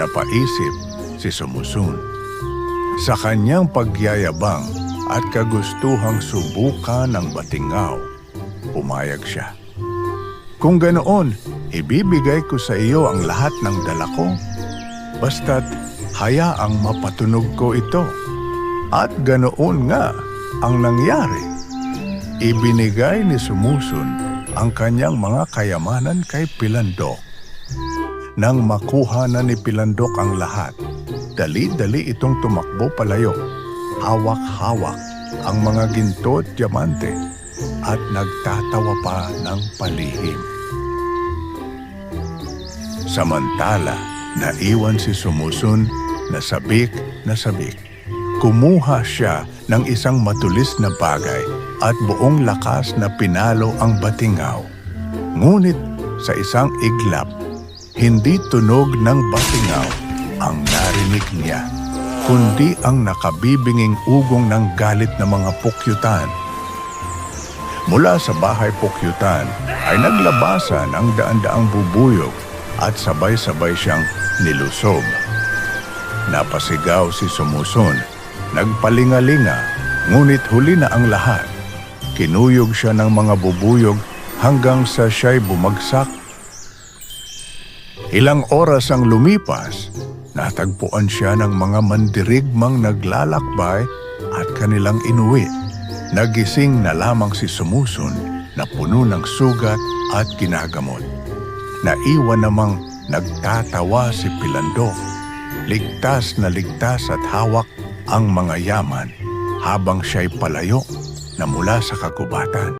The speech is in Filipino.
Napaisip si Sumusun. Sa kanyang pagyayabang at kagustuhang subukan ng batingaw, pumayag siya. Kung ganoon, ibibigay ko sa iyo ang lahat ng dala ko. Basta't hayaang mapatunog ko ito. At ganoon nga ang nangyari. Ibinigay ni Sumusun ang kanyang mga kayamanan kay Pilandok. Nang makuha na ni Pilandok ang lahat, dali-dali itong tumakbo palayo. Hawak-hawak ang mga ginto at diamante at nagtatawa pa ng palihim. Samantala, naiwan si Sumusun na sabik na sabik. Kumuha siya ng isang matulis na bagay at buong lakas na pinalo ang batingaw. Ngunit sa isang iglap, hindi tunog ng batingaw ang narinig niya, kundi ang nakabibinging ugong ng galit ng mga pukyutan Mula sa bahay pukyutan ay naglabasan ang daan-daang bubuyog at sabay-sabay siyang nilusob. Napasigaw si Sumuson, nagpalingalinga, ngunit huli na ang lahat. Kinuyog siya ng mga bubuyog hanggang sa siya'y bumagsak. Ilang oras ang lumipas, natagpuan siya ng mga mandirigmang naglalakbay at kanilang inuwi. Nagising na lamang si Sumusun na puno ng sugat at ginagamot. Naiwan namang nagtatawa si Pilandok. Ligtas na ligtas at hawak ang mga yaman habang siya'y palayo na mula sa kagubatan.